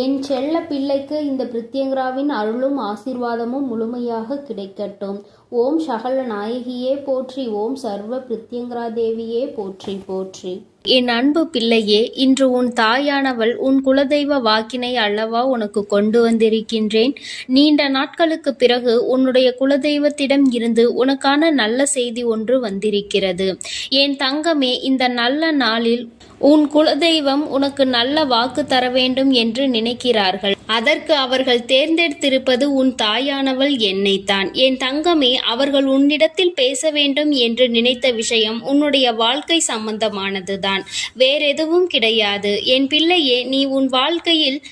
என் செல்ல பிள்ளைக்கு இந்த பிரித்யங்கராவின் அருளும் ஆசீர்வாதமும் முழுமையாக கிடைக்கட்டும். ஓம் சகல நாயகியே போற்றி ஓம் சர்வ பிரித்யங்கரா தேவியே போற்றி போற்றி. என் அன்பு பிள்ளையே இன்று உன் தாயானவள் உன் குலதெய்வ வாக்கினை அல்லவா உனக்கு கொண்டு வந்திருக்கின்றேன். நீண்ட நாட்களுக்கு பிறகு உன்னுடைய குலதெய்வத்திடம் இருந்து உனக்கான நல்ல செய்தி ஒன்று வந்திருக்கிறது. என் தங்கமே இந்த நல்ல நாளில் உன் குலதெய்வம் உனக்கு நல்ல வாக்கு தர வேண்டும் என்று நினைக்கிறார்கள். அதற்கு அவர்கள் தேர்ந்தெடுத்திருப்பது உன் தாயானவள் என்னைத்தான். என் தங்கமே அவர்கள் உன்னிடத்தில் பேச வேண்டும் என்று நினைத்த விஷயம் உன்னுடைய வாழ்க்கை சம்பந்தமானதுதான். வேறெதுவும் கிடையாது. என் பிள்ளையே நீ உன் வாழ்க்கையில்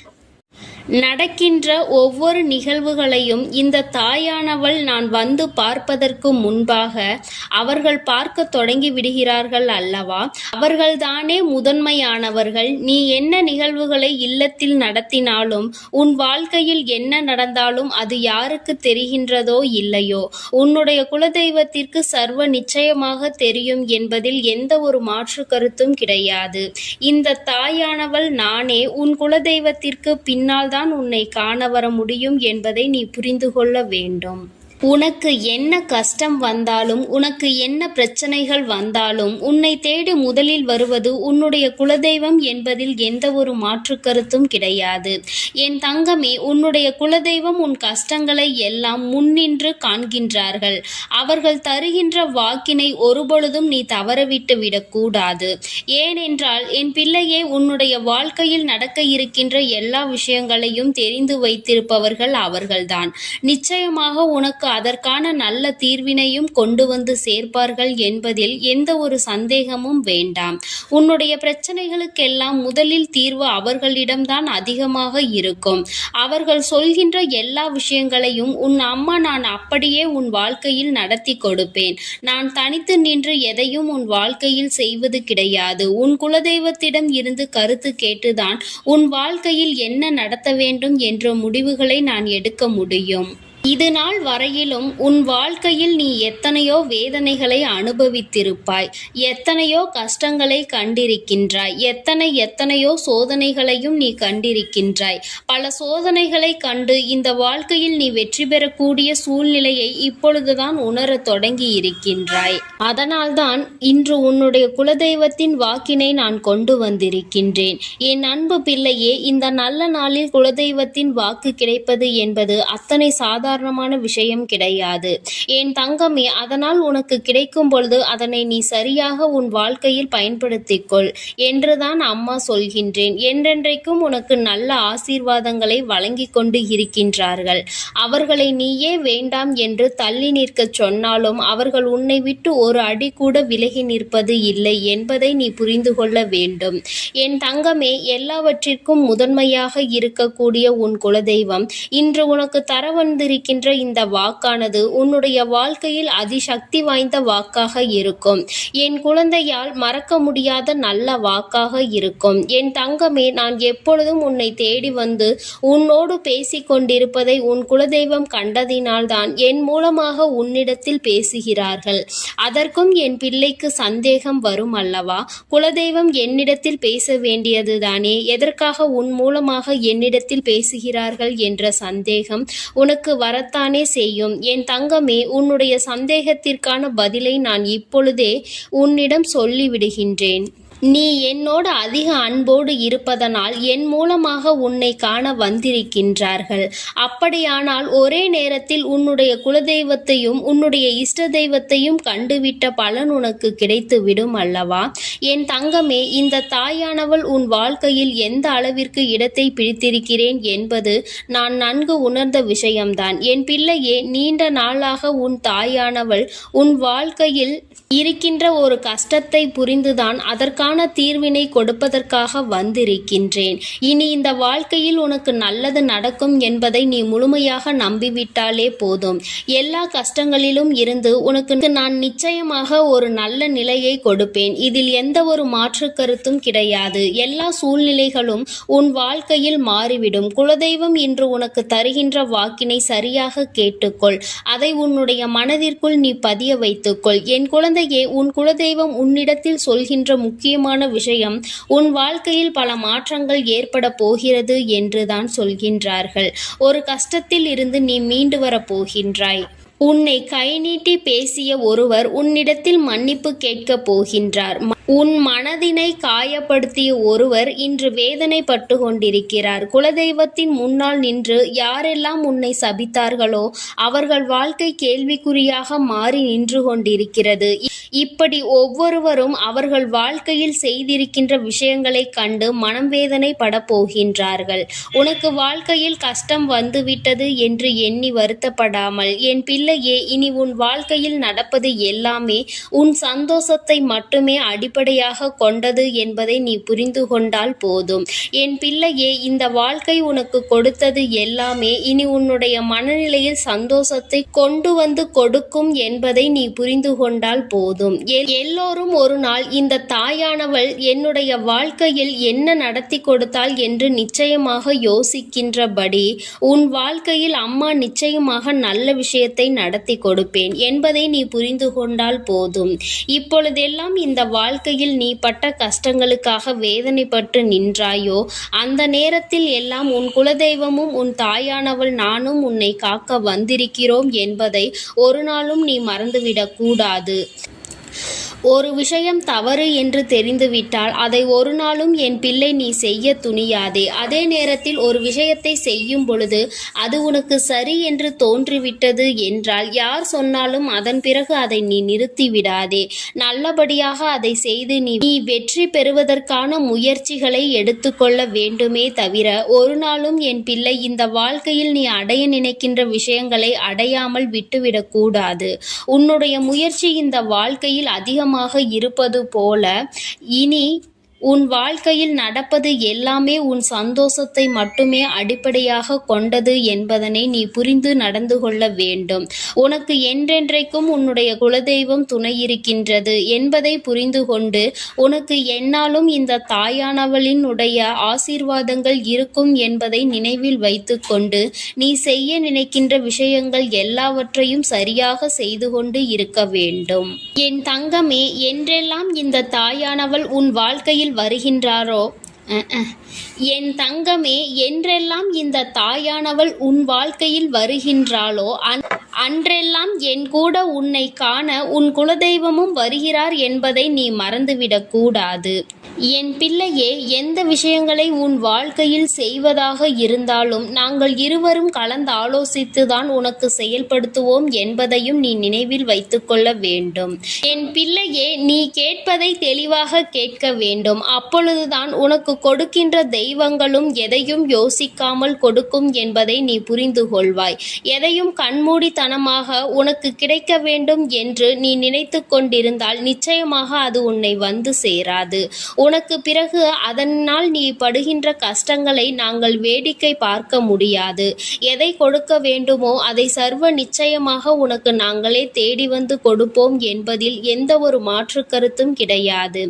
நடக்கின்ற ஒவ்வொரு நிகழ்வுகளையும் இந்த தாயானவள் நான் வந்து பார்ப்பதற்கு முன்பாக அவர்கள் பார்க்க தொடங்கி விடுகிறார்கள் அல்லவா? அவர்கள்தானே முதன்மையானவர்கள். நீ என்ன நிகழ்வுகளை இல்லத்தில் நடத்தினாலும் உன் வாழ்க்கையில் என்ன நடந்தாலும் அது யாருக்கு தெரிகின்றதோ இல்லையோ? உன்னுடைய குலதெய்வத்திற்கு சர்வ நிச்சயமாக தெரியும் என்பதில் எந்த ஒரு மாற்று கருத்தும் கிடையாது. இந்த தாயானவள் நானே உன் குலதெய்வத்திற்கு பின்னால் தான் உன்னை காண வர முடியும் என்பதை நீ புரிந்து கொள்ள வேண்டும். உனக்கு என்ன கஷ்டம் வந்தாலும் உனக்கு என்ன பிரச்சனைகள் வந்தாலும் உன்னை தேடி முதலில் வருவது உன்னுடைய குலதெய்வம் என்பதில் எந்த ஒரு மாற்று கருத்தும் கிடையாது. என் தங்கமே உன்னுடைய குலதெய்வம் உன் கஷ்டங்களை எல்லாம் முன்னின்று காண்கின்றார்கள். அவர்கள் தருகின்ற வாக்கினை ஒருபொழுதும் நீ தவறவிட்டு விடக்கூடாது. ஏனென்றால் என் பிள்ளையே உன்னுடைய வாழ்க்கையில் நடக்க இருக்கின்ற எல்லா விஷயங்களையும் தெரிந்து வைத்திருப்பவர்கள் அவர்கள்தான். நிச்சயமாக உனக்கு அதற்கான நல்ல தீர்வினையும் கொண்டு வந்து சேர்ப்பார்கள் என்பதில் எந்த ஒரு சந்தேகமும் வேண்டாம். உன்னுடைய பிரச்சனைகளுக்கெல்லாம் முதலில் தீர்வு அவர்களிடம்தான் அதிகமாக இருக்கும். அவர்கள் சொல்கின்ற எல்லா விஷயங்களையும் உன் அம்மா நான் அப்படியே உன் வாழ்க்கையில் நடத்தி கொடுப்பேன். நான் தனித்து நின்று எதையும் உன் வாழ்க்கையில் செய்வது கிடையாது. உன் குலதெய்வத்திடம் இருந்து கருத்து கேட்டுதான் உன் வாழ்க்கையில் என்ன நடத்த வேண்டும் என்ற முடிவுகளை நான் எடுக்க முடியும். இது நாள் வரையிலும் உன் வாழ்க்கையில் நீ எத்தனையோ வேதனைகளை அனுபவித்திருப்பாய். எத்தனையோ கஷ்டங்களை கண்டிருக்கின்றாய். எத்தனை எத்தனையோ சோதனைகளையும் நீ கண்டிருக்கின்றாய். பல சோதனைகளை கண்டு இந்த வாழ்க்கையில் நீ வெற்றி பெறக்கூடிய சூழ்நிலையை இப்பொழுதுதான் உணரத் தொடங்கி இருக்கின்றாய் அதனால்தான் இன்று உன்னுடைய குலதெய்வத்தின் வாக்கினை நான் கொண்டு வந்திருக்கின்றேன். என் அன்பு பிள்ளையே இந்த நல்ல நாளில் குலதெய்வத்தின் வாக்கு கிடைப்பது என்பது அத்தனை சாதாரணமான விஷயம் கிடையாது. என் தங்கமே அதனால் உனக்கு கிடைக்கும் பொழுது அதனை நீ சரியாக உன் வாழ்க்கையில் பயன்படுத்திக் கொள் என்றுதான் அம்மா சொல்கின்றேன். என்றென்றைக்கும் உனக்கு நல்ல ஆசீர்வாதங்களை வழங்கி கொண்டு இருக்கின்றார்கள். அவர்களை நீயே வேண்டாம் என்று தள்ளி நிற்கச் சொன்னாலும் அவர்கள் உன்னை விட்டு ஒரு அடி கூட விலகி நிற்பது இல்லை என்பதை நீ புரிந்து கொள்ள வேண்டும். என் தங்கமே எல்லாவற்றிற்கும் முதன்மையாக இருக்கக்கூடிய உன் குலதெய்வம் இன்று உனக்கு தர இருக்கின்ற இந்த வாக்கானது உன்னுடைய வாழ்க்கையில் அதிசக்தி வாய்ந்த வாக்காக இருக்கும். என் குழந்தையால் மறக்க முடியாத நல்ல வாக்காக இருக்கும். என் தங்கமே நான் எப்பொழுதும் உன்னை தேடி வந்து உன்னோடு பேசிக் கொண்டிருப்பதை உன் குலதெய்வம் கண்டதினால்தான் என் மூலமாக உன்னிடத்தில் பேசுகிறார்கள். அதற்கும் என் பிள்ளைக்கு சந்தேகம் வரும் அல்லவா? குலதெய்வம் என்னிடத்தில் பேச வேண்டியதுதானே? எதற்காக உன் மூலமாக என்னிடத்தில் பேசுகிறார்கள் என்ற சந்தேகம் உனக்கு வரத்தானே செய்யும். என் தங்கமே உன்னுடைய சந்தேகத்திற்கான பதிலை நான் இப்பொழுதே உன்னிடம் சொல்லிவிடுகின்றேன். நீ என்னோடு அதிக அன்போடு இருப்பதனால் என் மூலமாக உன்னை காண வந்திருக்கின்றார்கள். அப்படியானால் ஒரே நேரத்தில் உன்னுடைய குலதெய்வத்தையும் உன்னுடைய இஷ்ட தெய்வத்தையும் கண்டுவிட்ட பலன் உனக்கு கிடைத்து விடும் அல்லவா? என் தங்கமே இந்த தாயானவள் உன் வாழ்க்கையில் எந்த அளவிற்கு இடத்தை பிடித்திருக்கிறேன் என்பது நான் நன்கு உணர்ந்த விஷயம்தான். என் பிள்ளையே நீண்ட நாளாக உன் தாயானவள் உன் வாழ்க்கையில் இருக்கின்ற ஒரு கஷ்டத்தை புரிந்துதான் அதற்கான தீர்வினை கொடுப்பதற்காக வந்திருக்கின்றேன். இனி இந்த வாழ்க்கையில் உனக்கு நல்லது நடக்கும் என்பதை நீ முழுமையாக நம்பிவிட்டாலே போதும். எல்லா கஷ்டங்களிலும் இருந்து உனக்கு நான் நிச்சயமாக ஒரு நல்ல நிலையை கொடுப்பேன். இதில் எந்த ஒரு மாற்று கருத்தும் கிடையாது. எல்லா சூழ்நிலைகளும் உன் வாழ்க்கையில் மாறிவிடும். குலதெய்வம் இன்று உனக்கு தருகின்ற வாக்கினை சரியாக கேட்டுக்கொள். அதை உன்னுடைய மனதிற்குள் நீ பதிய வைத்துக்கொள். என் குழந்தையே உன் குலதெய்வம் உன்னிடத்தில் சொல்கின்ற முக்கிய முக்கியமான விஷயம் உன் வாழ்க்கையில் பல மாற்றங்கள் ஏற்பட போகிறது என்றுதான் சொல்கின்றார்கள். ஒரு கஷ்டத்தில் இருந்து நீ மீண்டு வரப் போகின்றாய். உன்னை கை நீட்டி பேசிய ஒருவர் உன்னிடத்தில் மன்னிப்பு கேட்கப் போகின்றார். உன் மனதினை காயப்படுத்திய ஒருவர் இன்று வேதனைப்பட்டு கொண்டிருக்கிறார் குலதெய்வத்தின் முன்னால் நின்று யாரெல்லாம் உன்னை சபித்தார்களோ அவர்கள் வாழ்க்கை கேள்விக்குறியாக மாறி நின்று கொண்டிருக்கிறது இப்படி ஒவ்வொருவரும் அவர்கள் வாழ்க்கையில் செய்திருக்கின்ற விஷயங்களை கண்டு மனம் வேதனை போகின்றார்கள். உனக்கு வாழ்க்கையில் கஷ்டம் வந்துவிட்டது என்று எண்ணி வருத்தப்படாமல் என் பிள்ளையே இனி உன் வாழ்க்கையில் நடப்பது எல்லாமே உன் சந்தோஷத்தை மட்டுமே அடிப்படையாக கொண்டது என்பதை நீ புரிந்து கொண்டால் போதும். என் பிள்ளையே இந்த வாழ்க்கை உனக்கு கொடுத்தது எல்லாமே இனி உன்னுடைய மனநிலையில் சந்தோஷத்தை கொண்டு வந்து கொடுக்கும் என்பதை நீ புரிந்து கொண்டால் போதும். எல்லோரும் ஒரு நாள் இந்த தாயானவள் என்னுடைய வாழ்க்கையில் என்ன நடத்தி கொடுத்தாள் என்று நிச்சயமாக யோசிக்கின்றபடி உன் வாழ்க்கையில் அம்மா நிச்சயமாக நல்ல விஷயத்தை நடத்தி கொடுப்பேன் என்பதை நீ புரிந்து கொண்டால் போதும். இப்பொழுதெல்லாம் இந்த வாழ்க்கை வாழ்க்கையில் நீ பட்ட கஷ்டங்களுக்காக வேதனைப்பட்டு நின்றாயோ? அந்த நேரத்தில் எல்லாம் உன் குலதெய்வமும் உன் தாயானவள் நானும் உன்னை காக்க வந்திருக்கிறோம் என்பதை ஒரு நாளும் நீ மறந்துவிடக்கூடாது ஒரு விஷயம் தவறு என்று தெரிந்துவிட்டால் அதை ஒரு நாளும் என் பிள்ளை நீ செய்ய துணியாதே. அதே நேரத்தில் ஒரு விஷயத்தை செய்யும் பொழுது அது உனக்கு சரி என்று தோன்றிவிட்டது என்றால் யார் சொன்னாலும் அதன் பிறகு அதை நீ நிறுத்தி விடாதே நல்லபடியாக அதை செய்து நீ நீ வெற்றி பெறுவதற்கான முயற்சிகளை எடுத்துக்கொள்ள வேண்டுமே தவிர ஒரு நாளும் என் பிள்ளை இந்த வாழ்க்கையில் நீ அடைய நினைக்கின்ற விஷயங்களை அடையாமல் விட்டுவிடக்கூடாது. உன்னுடைய முயற்சி இந்த வாழ்க்கையில் அதிகம் அதிகமாக இருப்பது போல இனி உன் வாழ்க்கையில் நடப்பது எல்லாமே உன் சந்தோஷத்தை மட்டுமே அடிப்படையாக கொண்டது என்பதனை நீ புரிந்து நடந்து கொள்ள வேண்டும். உனக்கு என்றென்றைக்கும் உன்னுடைய குலதெய்வம் துணை இருக்கின்றது என்பதை புரிந்து கொண்டு உனக்கு என்னாலும் இந்த தாயானவளின் உடைய ஆசீர்வாதங்கள் இருக்கும் என்பதை நினைவில் வைத்துக்கொண்டு நீ செய்ய நினைக்கின்ற விஷயங்கள் எல்லாவற்றையும் சரியாக செய்து கொண்டு இருக்க வேண்டும். என் தங்கமே என்றெல்லாம் இந்த தாயானவள் உன் வாழ்க்கையில் வருகின்றாரோ? என் தங்கமே என்றெல்லாம் இந்த தாயானவள் உன் வாழ்க்கையில் வருகின்றாளோ? அந்த அன்றெல்லாம் என் கூட உன்னை காண உன் குலதெய்வமும் வருகிறார் என்பதை நீ மறந்துவிடக் கூடாது. என் பிள்ளையே எந்த விஷயங்களை உன் வாழ்க்கையில் செய்வதாக இருந்தாலும் நாங்கள் இருவரும் கலந்து ஆலோசித்துதான் உனக்கு செயல்படுத்துவோம் என்பதையும் நீ நினைவில் வைத்துக்கொள்ள வேண்டும். என் பிள்ளையே நீ கேட்பதை தெளிவாக கேட்க வேண்டும். அப்பொழுதுதான் உனக்கு கொடுக்கின்ற தெய்வங்களும் எதையும் யோசிக்காமல் கொடுக்கும் என்பதை நீ புரிந்து கொள்வாய். எதையும் கண்மூடி தனமாக உனக்கு கிடைக்க வேண்டும் என்று நீ நினைத்து கொண்டிருந்தால் நிச்சயமாக அது உன்னை வந்து சேராது. உனக்கு பிறகு அதனால் நீ படுகின்ற கஷ்டங்களை நாங்கள் வேடிக்கை பார்க்க முடியாது. எதை கொடுக்க வேண்டுமோ அதை சர்வ நிச்சயமாக உனக்கு நாங்களே தேடி வந்து கொடுப்போம் என்பதில் எந்த ஒரு மாற்று கருத்தும் கிடையாது.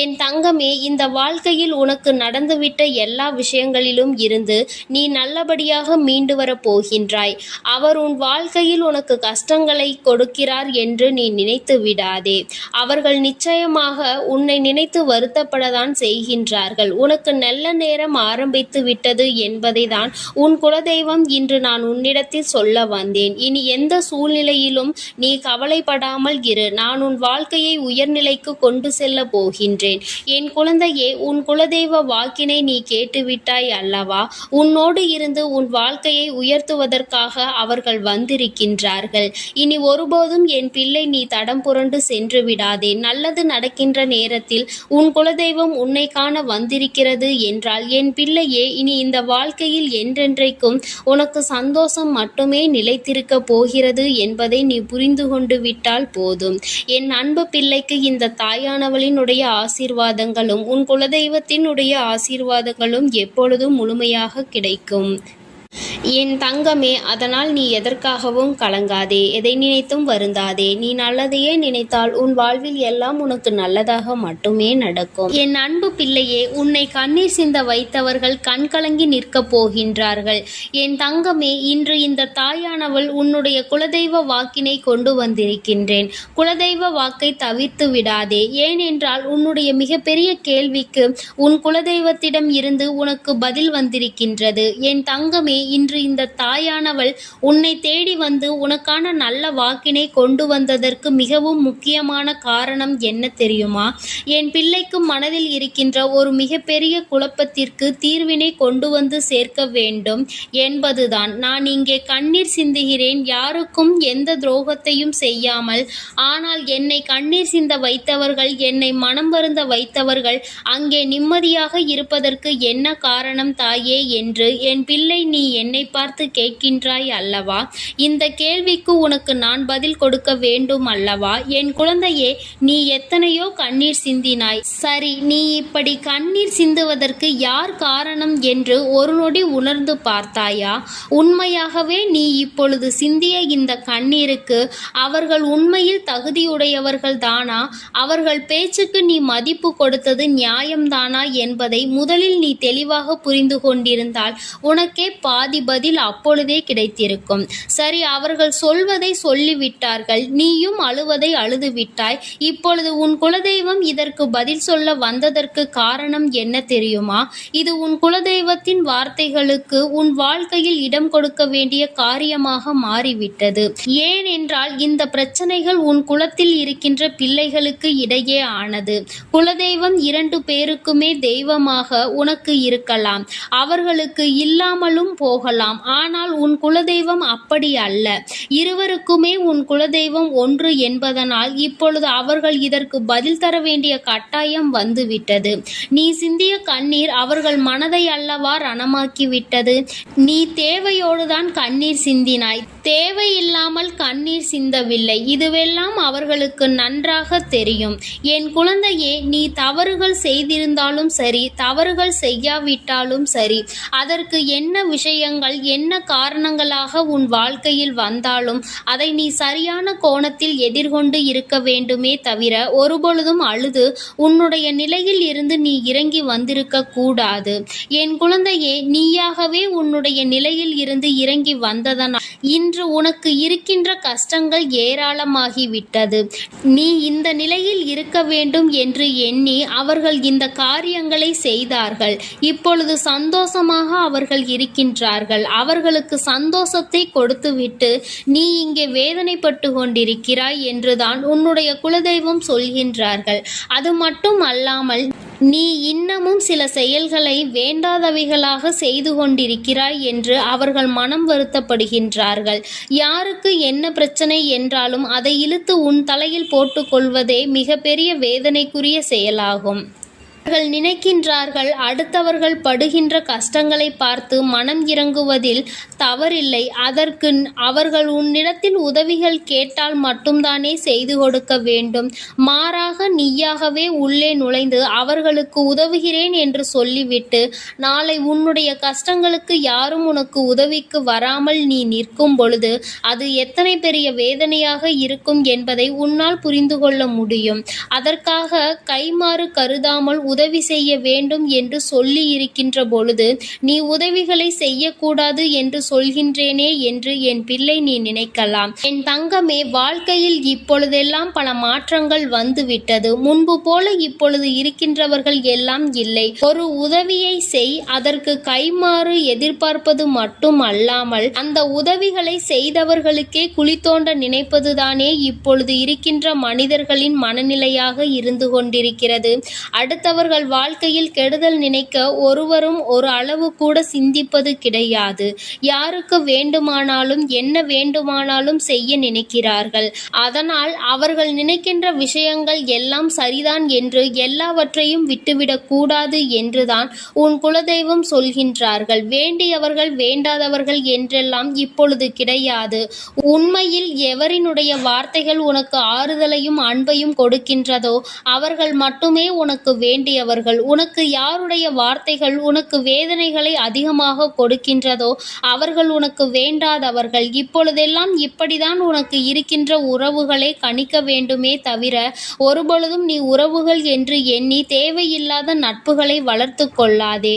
என் தங்கமே இந்த வாழ்க்கையில் உனக்கு நடந்துவிட்ட எல்லா விஷயங்களிலும் இருந்து நீ நல்லபடியாக மீண்டு வரப் போகின்றாய். அவர் உன் வாழ்க்கையில் உனக்கு கஷ்டங்களை கொடுக்கிறார் என்று நீ நினைத்து விடாதே. அவர்கள் நிச்சயமாக உன்னை நினைத்து வருத்தப்படத்தான் செய்கின்றார்கள். உனக்கு நல்ல நேரம் ஆரம்பித்து விட்டது என்பதை தான் உன் குலதெய்வம் இன்று நான் உன்னிடத்தில் சொல்ல வந்தேன். இனி எந்த சூழ்நிலையிலும் நீ கவலைப்படாமல் இரு. நான் உன் வாழ்க்கையை உயர்நிலைக்கு கொண்டு செல்ல போகின்றேன். என் குழந்தையே உன் குலதெய்வ வாக்கினை நீ கேட்டுவிட்டாய் அல்லவா? உன்னோடு இருந்து உன் வாழ்க்கையை உயர்த்துவதற்காக அவர்கள் என்றார்கள் இனி ஒருபோதும் என் பிள்ளை நீ தடம் புரண்டு சென்று விடாதே. நல்லது நடக்கின்ற நேரத்தில் உன் குலதெய்வம் உன்னை காண வந்திருக்கிறது என்றால் என் பிள்ளையே இனி இந்த வாழ்க்கையில் என்றென்றைக்கும் உனக்கு சந்தோஷம் மட்டுமே நிலைத்திருக்க போகிறது என்பதை நீ புரிந்து கொண்டு விட்டால் போதும். என் அன்பு பிள்ளைக்கு இந்த தாயானவளினுடைய ஆசீர்வாதங்களும் உன் குலதெய்வத்தினுடைய ஆசீர்வாதங்களும் எப்பொழுதும் முழுமையாக கிடைக்கும். என் தங்கமே அதனால் நீ எதற்காகவும் கலங்காதே எதை நினைத்தும் வருந்தாதே. நீ நல்லதையே நினைத்தால் உன் வாழ்வில் எல்லாம் உனக்கு நல்லதாக மட்டுமே நடக்கும். என் அன்பு பிள்ளையே உன்னை கண்ணீர் சிந்த வைத்தவர்கள் கண்கலங்கி நிற்கப் போகின்றார்கள். என் தங்கமே இன்று இந்த தாயானவள் உன்னுடைய குலதெய்வ வாக்கினை கொண்டு வந்திருக்கின்றேன். குலதெய்வ வாக்கை தவிர்த்து விடாதே. ஏனென்றால் உன்னுடைய மிகப்பெரிய கேள்விக்கு உன் குலதெய்வத்திடம் இருந்து உனக்கு பதில் வந்திருக்கின்றது. என் தங்கமே இன்று இந்த தாயானவள் உன்னை தேடி வந்து உனக்கான நல்ல வாக்கினை கொண்டு வந்ததற்கு மிகவும் முக்கியமான காரணம் என்ன தெரியுமா? என் பிள்ளைக்கு மனதில் இருக்கின்ற ஒரு மிகப்பெரிய குழப்பத்திற்கு தீர்வினை கொண்டு வந்து சேர்க்க வேண்டும் என்பதுதான். நான் இங்கே கண்ணீர் சிந்துகிறேன். யாருக்கும் எந்த துரோகத்தையும் செய்யாமல் ஆனால் என்னை கண்ணீர் சிந்த வைத்தவர்கள் என்னை மனம் வருந்த வைத்தவர்கள் அங்கே நிம்மதியாக இருப்பதற்கு என்ன காரணம் தாயே என்று என் பிள்ளை நீ என்னை பார்த்து கேட்கின்றாய் அல்லவா? இந்த கேள்விக்கு உனக்கு நான் பதில் கொடுக்க வேண்டும் அல்லவா? என் குழந்தையே நீ எத்தனையோ கண்ணீர் சிந்தினாய். சரி நீ இப்படி கண்ணீர் சிந்துவதற்கு யார் காரணம் என்று ஒரு நொடி உணர்ந்து பார்த்தாயா? உண்மையாகவே நீ இப்பொழுது சிந்திய இந்த கண்ணீருக்கு அவர்கள் உண்மையில் தகுதியுடையவர்கள் தானா அவர்கள் பேச்சுக்கு நீ மதிப்பு கொடுத்தது நியாயம்தானா என்பதை முதலில் நீ தெளிவாக புரிந்து கொண்டிருந்தால் உனக்கே பாதி பதில் அப்பொழுதே கிடைத்திருக்கும். சரி அவர்கள் சொல்வதை சொல்லிவிட்டார்கள். நீயும் அழுவதை அழுது விட்டாய் இப்பொழுது உன் குலதெய்வம் இதற்கு பதில் சொல்ல வந்ததற்கு காரணம் என்ன தெரியுமா? இது உன் குலதெய்வத்தின் வார்த்தைகளுக்கு உன் வாழ்க்கையில் இடம் கொடுக்க வேண்டிய காரியமாக மாறிவிட்டது. ஏனென்றால் இந்த பிரச்சனைகள் உன் குலத்தில் இருக்கின்ற பிள்ளைகளுக்கு இடையே ஆனது. குலதெய்வம் இரண்டு பேருக்குமே தெய்வமாக உனக்கு இருக்கலாம். அவர்களுக்கு இல்லாமலும் போகலாம். ஆனால் உன் குலதெய்வம் அப்படி அல்ல. இருவருக்குமே உன் குலதெய்வம் ஒன்று என்பதனால் இப்பொழுது அவர்கள் இதற்கு பதில் தர வேண்டிய கட்டாயம் வந்துவிட்டது. நீ சிந்திய கண்ணீர் அவர்கள் மனதை அல்லவா ரணமாக்கிவிட்டது? நீ தேவையோடுதான் கண்ணீர் சிந்தினாய். தேவையில்லாமல் கண்ணீர் சிந்தவில்லை. இதுவெல்லாம் அவர்களுக்கு நன்றாக தெரியும். என் குழந்தையே நீ தவறுகள் செய்திருந்தாலும் சரி தவறுகள் செய்யாவிட்டாலும் சரி அதற்கு என்ன விஷயங்கள் என்ன காரணங்களாக உன் வாழ்க்கையில் வந்தாலும் அதை நீ சரியான கோணத்தில் எதிர்கொண்டு இருக்க வேண்டுமே தவிர ஒருபொழுதும் அழுது உன்னுடைய நிலையில் இருந்து நீ இறங்கி வந்திருக்க கூடாது. என் குழந்தையே நீயாகவே உன்னுடைய நிலையில் இருந்து இறங்கி வந்ததனால் இன்று உனக்கு இருக்கின்ற கஷ்டங்கள் ஏராளமாகிவிட்டது. நீ இந்த நிலையில் இருக்க வேண்டும் என்று எண்ணி அவர்கள் இந்த காரியங்களை செய்தார்கள். இப்பொழுது சந்தோஷமாக அவர்கள் இருக்கின்றார்கள். அவர்களுக்கு சந்தோஷத்தை கொடுத்துவிட்டு நீ இங்கே வேதனைப்பட்டு கொண்டிருக்கிறாய் என்றுதான் உன்னுடைய குலதெய்வம் சொல்கின்றார்கள். அது மட்டும் அல்லாமல் நீ இன்னமும் சில செயல்களை வேண்டாதவைகளாக செய்து கொண்டிருக்கிறாய் என்று அவர்கள் மனம் வருத்தப்படுகின்றார்கள். யாருக்கு என்ன பிரச்சனை என்றாலும் அதை இழுத்து உன் தலையில் போட்டுக்கொள்வதே மிகப்பெரிய வேதனைக்குரிய செயலாகும். அவர்கள் நினைக்கின்றார்கள் அடுத்தவர்கள் படுகின்ற கஷ்டங்களை பார்த்து மனம் இறங்குவதில் தவறில்லை. அதற்கு அவர்கள் உன்னிடத்தில் உதவிகள் கேட்டால் மட்டும்தானே செய்து கொடுக்க வேண்டும். மாறாக நீயாகவே உள்ளே நுழைந்து அவர்களுக்கு உதவுகிறேன் என்று சொல்லிவிட்டு நாளை உன்னுடைய கஷ்டங்களுக்கு யாரும் உனக்கு உதவிக்கு வராமல் நீ நிற்கும் பொழுது அது எத்தனை பெரிய வேதனையாக இருக்கும் என்பதை உன்னால் புரிந்து கொள்ள முடியும். அதற்காக கைமாறு கருதாமல் உதவி செய்ய வேண்டும் என்று சொல்லி இருக்கின்ற பொழுது நீ உதவிகளை செய்யக்கூடாது என்று சொல்கின்றேனே என்று என் பிள்ளை நீ நினைக்கலாம். என் தங்கமே வாழ்க்கையில் இப்பொழுதெல்லாம் பல மாற்றங்கள் வந்துவிட்டது. முன்பு போல இப்பொழுது இருக்கின்றவர்கள் எல்லாம் இல்லை. ஒரு உதவியை செய் அதற்கு கைமாறு எதிர்பார்ப்பது மட்டும் அல்லாமல் அந்த உதவிகளை செய்தவர்களுக்கே குழி தோண்ட நினைப்பதுதானே இப்பொழுது இருக்கின்ற மனிதர்களின் மனநிலையாக இருந்து கொண்டிருக்கிறது. அடுத்தவர் அவர்கள் வாழ்க்கையில் கெடுதல் நினைக்க ஒருவரும் ஒரு அளவு கூட சிந்திப்பது கிடையாது. யாருக்கு வேண்டுமானாலும் என்ன வேண்டுமானாலும் செய்ய நினைக்கிறார்கள். அதனால் அவர்கள் நினைக்கின்ற விஷயங்கள் எல்லாம் சரிதான் என்று எல்லாவற்றையும் விட்டுவிடக் கூடாது என்றுதான் உன் குலதெய்வம் சொல்கின்றார்கள். வேண்டியவர்கள் வேண்டாதவர்கள் என்றெல்லாம் இப்பொழுது கிடையாது. உண்மையில் எவரினுடைய வார்த்தைகள் உனக்கு ஆறுதலையும் அன்பையும் கொடுக்கின்றதோ அவர்கள் மட்டுமே உனக்கு வேண்டும் வேண்டியவர்கள் உனக்கு யாருடைய வார்த்தைகள் உனக்கு வேதனைகளை அதிகமாக கொடுக்கின்றதோ அவர்கள் உனக்கு வேண்டாதவர்கள். இப்பொழுதெல்லாம் இப்படிதான் உனக்கு இருக்கின்ற உறவுகளை கணிக்க வேண்டுமே தவிர ஒருபொழுதும் நீ உறவுகள் என்று எண்ணி தேவையில்லாத நட்புகளை வளர்த்து கொள்ளாதே.